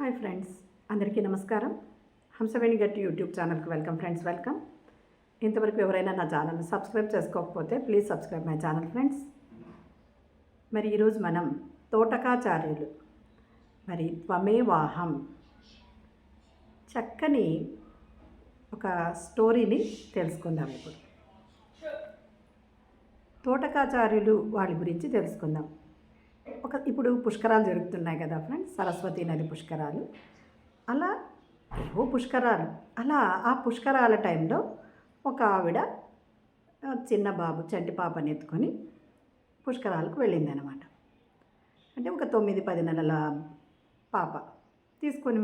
Hi friends అందరికీ నమస్కారం. హంసవేణి గట్టి యూట్యూబ్ ఛానల్కి వెల్కమ్ ఫ్రెండ్స్ వెల్కమ్. ఇంతవరకు ఎవరైనా నా ఛానల్ని సబ్స్క్రైబ్ చేసుకోకపోతే please subscribe my channel friends. మరి ఈరోజు మనం తోటకాచార్యులు మరి త్వమేవాహం చక్కని ఒక స్టోరీని తెలుసుకుందాం ఇప్పుడు. తోటకాచార్యులు వాళ్ళ గురించి తెలుసుకుందాం. ఒక ఇప్పుడు పుష్కరాలు జరుగుతున్నాయి కదా ఫ్రెండ్స్ సరస్వతి నది పుష్కరాలు. అలా ఏవో పుష్కరాలు. అలా ఆ పుష్కరాల టైంలో ఒక ఆవిడ చిన్న బాబు చంటి పాపని ఎత్తుకొని పుష్కరాలకు వెళ్ళింది అనమాట అంటే ఒక తొమ్మిది పది నెలల పాప తీసుకొని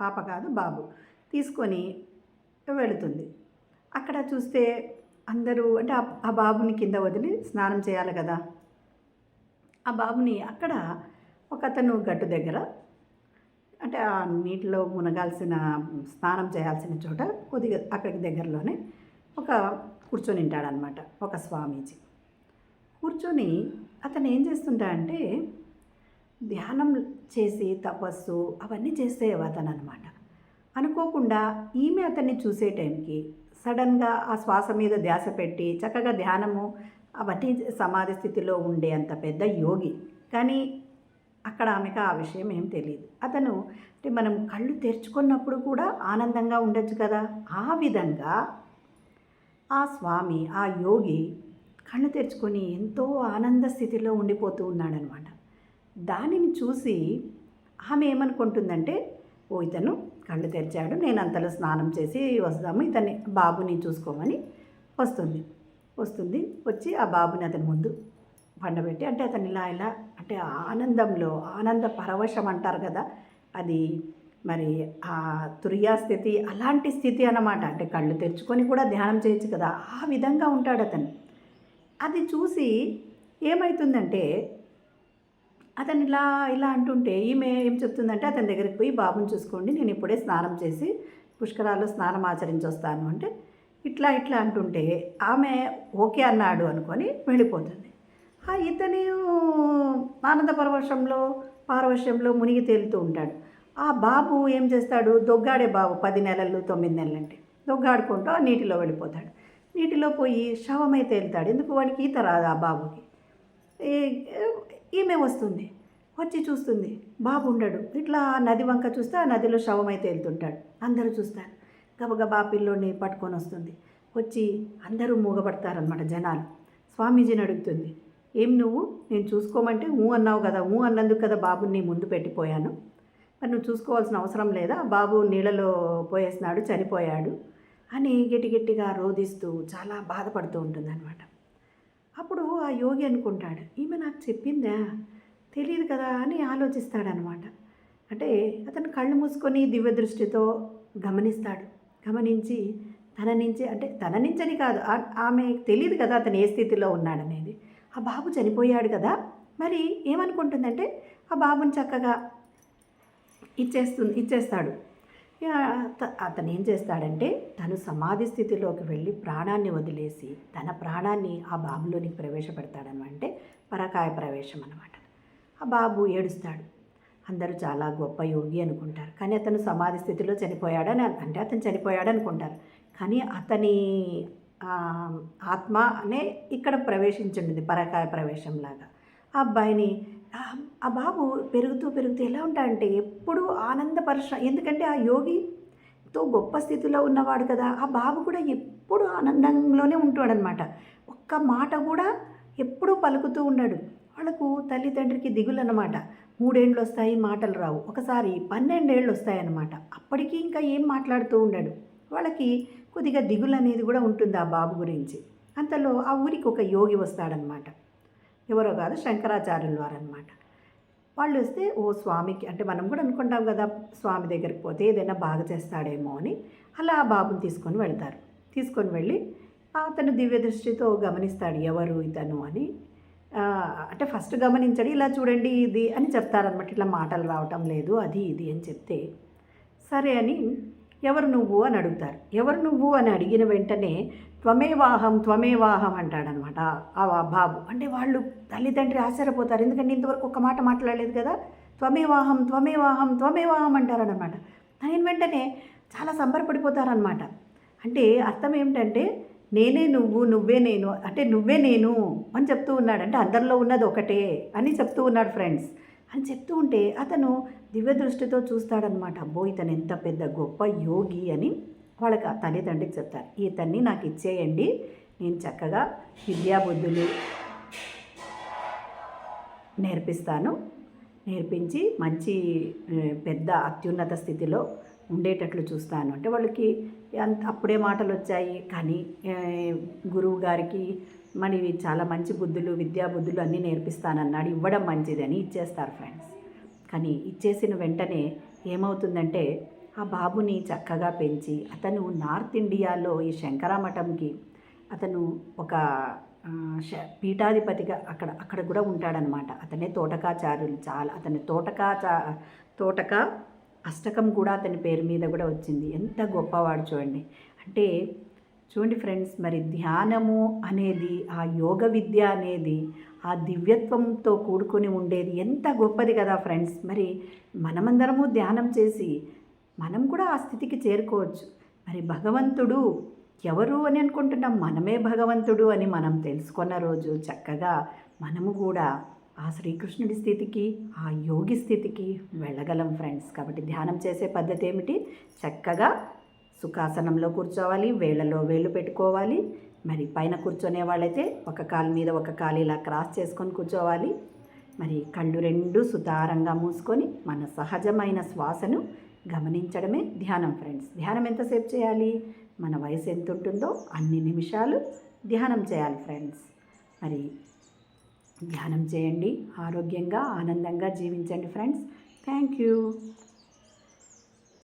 పాప కాదు బాబు తీసుకొని వెళుతుంది. అక్కడ చూస్తే అందరూ అంటే ఆ బాబుని కింద వదిలి స్నానం చేయాలి కదా. ఆ బాబుని అక్కడ ఒక అతను గట్టు దగ్గర అంటే ఆ నీటిలో మునగాల్సిన స్నానం చేయాల్సిన చోట కొద్దిగా అక్కడికి దగ్గరలోనే ఒక కూర్చొని ఉంటాడనమాట ఒక స్వామీజీ. కూర్చొని అతను ఏం చేస్తుంటాడంటే ధ్యానం చేసి తపస్సు అవన్నీ చేసే అతను అనమాట అనుకోకుండా ఈమె అతన్ని చూసే టైంకి సడన్గా ఆ శ్వాస మీద ధ్యాస పెట్టి చక్కగా ధ్యానము అవన్నీ సమాధి స్థితిలో ఉండే అంత పెద్ద యోగి. కానీ అక్కడ ఆమెకు ఆ విషయం ఏం తెలియదు అతను అంటే మనం కళ్ళు తెరుచుకున్నప్పుడు కూడా ఆనందంగా ఉండొచ్చు కదా? ఆ విధంగా ఆ స్వామి ఆ యోగి కళ్ళు తెరుచుకొని ఎంతో ఆనంద స్థితిలో ఉండిపోతూ ఉన్నాడనమాట. దానిని చూసి ఆమె ఏమనుకుంటుందంటే ఓ ఇతను కళ్ళు తెరిచాడు నేను అంతలో స్నానం చేసి వస్తాము ఇతన్ని బాబుని చూసుకోమని వస్తుంది. వస్తుంది. వచ్చి ఆ బాబుని అతని ముందు పండబెట్టి అంటే అతను ఇలా ఇలా అంటే ఆనందంలో ఆనంద పరవశం అంటారు కదా అది మరి ఆ తురియా స్థితి అలాంటి స్థితి అన్నమాట. అంటే కళ్ళు తెరుచుకొని కూడా ధ్యానం చేయొచ్చు కదా ఆ విధంగా ఉంటాడు అతను. అది చూసి ఏమవుతుందంటే అతను ఇలా ఇలా అంటుంటే ఈమె ఏం చెప్తుందంటే అతని దగ్గరికి పోయి బాబుని చూసుకోండి నేను ఇప్పుడే స్నానం చేసి పుష్కరాల్లో స్నానం ఆచరించి వస్తాను. అంటే ఇట్లా ఇట్లా అంటుంటే ఆమె ఓకే అన్నాడు అనుకొని వెళ్ళిపోతుంది. ఆ ఇతని ఆనంద పరవశంలో పారవశ్యంలో మునిగి తేలుతూ ఉంటాడు. ఆ బాబు ఏం చేస్తాడు? దొగ్గాడే బాబు పది నెలలు తొమ్మిది నెలలు అంటే దొగ్గాడుకుంటూ ఆ నీటిలో వెళ్ళిపోతాడు. నీటిలో పోయి శవమై తేలుతాడు. ఎందుకు వాడికి ఈత రాదు ఆ బాబుకి? ఈమె వస్తుంది. వచ్చి చూస్తుంది. బాబు ఉండడు. ఇట్లా ఆ నది వంక చూస్తే ఆ నదిలో శవమైతే తేలుతుంటాడు. అందరూ చూస్తారు. గబగబా పిల్లోని పట్టుకొని వస్తుంది. వచ్చి అందరూ మూగపడతారనమాట జనాలు. స్వామీజీని అడుగుతుంది ఏం నువ్వు? నేను చూసుకోమంటే ఊ అన్నావు కదా ఊ అన్నందుకు కదా బాబుని ముందు పెట్టిపోయాను. మరి నువ్వు చూసుకోవాల్సిన అవసరం లేదా? బాబు నీళ్ళలో పోయేసినాడు చనిపోయాడు అని గట్టి గట్టిగా రోధిస్తూ చాలా బాధపడుతూ ఉంటుంది అనమాట అప్పుడు ఆ యోగి అనుకుంటాడు ఈమె నాకు చెప్పిందా? తెలియదు కదా అని ఆలోచిస్తాడనమాట అంటే అతను కళ్ళు మూసుకొని దివ్య దృష్టితో గమనిస్తాడు. గమనించి తన నుంచి అంటే తన నుంచని కాదు ఆమె తెలియదు కదా అతను ఏ స్థితిలో ఉన్నాడనేది. ఆ బాబు చనిపోయాడు కదా మరి ఏమనుకుంటుందంటే ఆ బాబుని చక్కగా ఇచ్చేస్తుంది ఇచ్చేస్తాడు. అతను ఏం చేస్తాడంటే తను సమాధి స్థితిలోకి వెళ్ళి ప్రాణాన్ని వదిలేసి తన ప్రాణాన్ని ఆ బాబులోనికి ప్రవేశపెడతాడనమాట అంటే పరకాయ ప్రవేశం అనమాట ఆ బాబు ఏడుస్తాడు. అందరూ చాలా గొప్ప యోగి అనుకుంటారు. కానీ అతను సమాధి స్థితిలో చనిపోయాడని అంటే అతను చనిపోయాడు అనుకుంటారు. కానీ అతని ఆత్మ అనే ఇక్కడ ప్రవేశించుండింది పరకాయ ప్రవేశంలాగా. ఆ అబ్బాయిని ఆ- బాబు పెరుగుతూ పెరుగుతూ ఎలా ఉంటాడంటే ఎప్పుడు ఆనందపరచ ఎందుకంటే ఆ యోగి ఎంతో గొప్ప స్థితిలో ఉన్నవాడు కదా ఆ బాబు కూడా ఎప్పుడు ఆనందంలోనే ఉంటాడనమాట ఒక్క మాట కూడా ఎప్పుడూ పలుకుతూ ఉన్నాడు వాళ్ళకు తల్లిదండ్రికి దిగులు అనమాట మూడేండ్లు వస్తాయి మాటలు రావు. ఒకసారి పన్నెండేళ్ళు వస్తాయన్నమాట అప్పటికి ఇంకా ఏం మాట్లాడుతూ ఉండడు. వాళ్ళకి కొద్దిగా దిగులు అనేది కూడా ఉంటుంది ఆ బాబు గురించి. అంతలో ఆ ఊరికి ఒక యోగి వస్తాడనమాట ఎవరో కాదు శంకరాచార్యుల వారు అనమాట వాళ్ళు వస్తే ఓ స్వామికి అంటే మనం కూడా అనుకుంటాం కదా స్వామి దగ్గరికి పోతే ఏదైనా బాగా చేస్తాడేమో అని అలా ఆ బాబుని తీసుకొని వెళ్తారు. తీసుకొని వెళ్ళి అతను దివ్య దృష్టితో గమనిస్తాడు ఎవరు ఇతను? అని. అంటే ఫస్ట్ గమనించండి ఇలా చూడండి ఇది అని చెప్తారనమాట ఇట్లా మాటలు రావటం లేదు అది ఇది అని చెప్తే సరే అని ఎవరు నువ్వు అని అడుగుతారు. ఎవరు నువ్వు అని అడిగిన వెంటనే త్వమేవాహం త్వమేవాహం అంటాడనమాట ఆ బాబు. అంటే వాళ్ళు తల్లిదండ్రి ఆశ్చర్యపోతారు ఎందుకంటే ఇంతవరకు ఒక మాట మాట్లాడలేదు కదా. త్వమేవాహం త్వమేవాహం త్వమేవాహం అంటారనమాట దాని వెంటనే చాలా సంబరపడిపోతారనమాట అంటే అర్థం ఏమిటంటే నేనే నువ్వు నువ్వే నేను అంటే నువ్వే నేను అని చెప్తూ ఉన్నాడు. అంటే అందరిలో ఉన్నది ఒకటే అని చెప్తూ ఉన్నాడు ఫ్రెండ్స్. అని చెప్తూ ఉంటే అతను దివ్య దృష్టితో చూస్తాడనమాట అబ్బో ఇతను ఎంత పెద్ద గొప్ప యోగి అని వాళ్ళకి ఆ తల్లిదండ్రికి చెప్తారు. ఇతన్ని నాకు ఇచ్చేయండి. నేను చక్కగా విద్యాబుద్ధులు నేర్పిస్తాను. నేర్పించి మంచి పెద్ద అత్యున్నత స్థితిలో ఉండేటట్లు చూస్తాను. అంటే వాళ్ళకి అంత అప్పుడే మాటలు వచ్చాయి కానీ గురువు గారికి మరి చాలా మంచి బుద్ధులు విద్యా బుద్ధులు అన్నీ నేర్పిస్తానన్నాడు. ఇవ్వడం మంచిదని ఇచ్చేస్తారు ఫ్రెండ్స్. కానీ ఇచ్చేసిన వెంటనే ఏమవుతుందంటే ఆ బాబుని చక్కగా పెంచి అతను నార్త్ ఇండియాలో ఈ శంకరామఠంకి అతను ఒక శ- పీఠాధిపతిగా అక్కడ అక్కడ కూడా ఉంటాడనమాట. అతనే తోటకాచారులు చాలా అతని తోటకాచా తోటక అష్టకం కూడా అతని పేరు మీద కూడా వచ్చింది. ఎంత గొప్పవాడు చూడండి. అంటే చూడండి ఫ్రెండ్స్ మరి ధ్యానము అనేది ఆ యోగ విద్య అనేది ఆ దివ్యత్వంతో కూడుకొని ఉండేది ఎంత గొప్పది కదా ఫ్రెండ్స్. మరి మనమందరము ధ్యానం చేసి మనం కూడా ఆ స్థితికి చేరుకోవచ్చు. మరి భగవంతుడు ఎవరు అని అనుకుంటున్నాం? మనమే భగవంతుడు అని మనం తెలుసుకున్న రోజు చక్కగా మనము కూడా ఆ శ్రీకృష్ణుడి స్థితికి ఆ యోగి స్థితికి వెళ్ళగలం ఫ్రెండ్స్. కాబట్టి ధ్యానం చేసే పద్ధతి ఏమిటి? చక్కగా సుఖాసనంలో కూర్చోవాలి వేళ్ళలో వేళ్ళు పెట్టుకోవాలి. మరి పైన కూర్చొనే వాళ్ళైతే ఒక కాలు మీద ఒక కాలు ఇలా క్రాస్ చేసుకొని కూర్చోవాలి. మరి కళ్ళు రెండు సుతారంగా మూసుకొని మన సహజమైన శ్వాసను గమనించడమే ధ్యానం ఫ్రెండ్స్. ధ్యానం ఎంతసేపు చేయాలి? మన వయసు ఎంత ఉంటుందో అన్ని నిమిషాలు ధ్యానం చేయాలి ఫ్రెండ్స్. మరి ధ్యానం చేయండి. ఆరోగ్యంగా ఆనందంగా జీవించండి ఫ్రెండ్స్. Thank you.